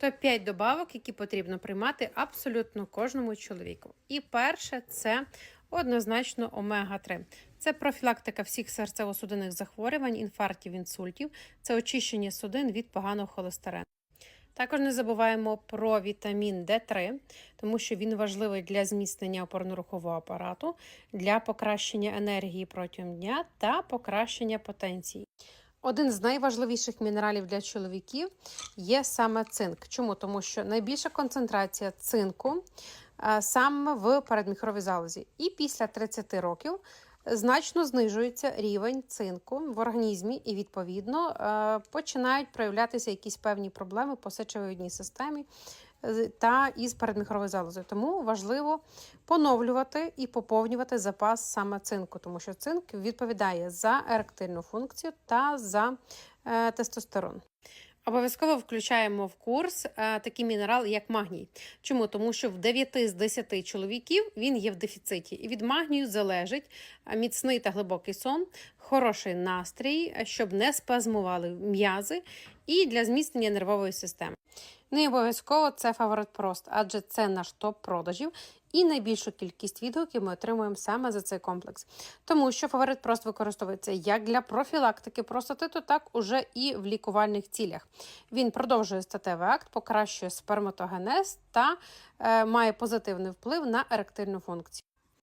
Топ-5 добавок, які потрібно приймати абсолютно кожному чоловіку. І перше це однозначно омега-3. Це профілактика всіх серцево-судинних захворювань, інфарктів, інсультів, це очищення судин від поганого холестерину. Також не забуваємо про вітамін D3, тому що він важливий для зміцнення опорно-рухового апарату, для покращення енергії протягом дня та покращення потенції. Один з найважливіших мінералів для чоловіків є саме цинк. Чому? Тому що найбільша концентрація цинку саме в передміхровій залозі. І після 30 років значно знижується рівень цинку в організмі, і, відповідно, е, починають проявлятися якісь певні проблеми по сечовидній системі е, та із передміхровою залозою. Тому важливо поновлювати і поповнювати запас саме цинку, тому що цинк відповідає за еректильну функцію та за е, тестостерон. Обов'язково включаємо в курс е, такий мінерал, як магній. Чому? Тому що в 9 з 10 чоловіків він є в дефіциті. І від магнію залежить е, міцний та глибокий сон, хороший настрій, щоб не спазмували м'язи, і для зміцнення нервової системи. Не обов'язково це фаворит прост, адже це наш топ продажів і найбільшу кількість відгуків ми отримуємо саме за цей комплекс. Тому що фаворит прост використовується як для профілактики простатиту, так уже і в лікувальних цілях. Він продовжує статевий акт, покращує сперматогенез та е, має позитивний вплив на еректильну функцію.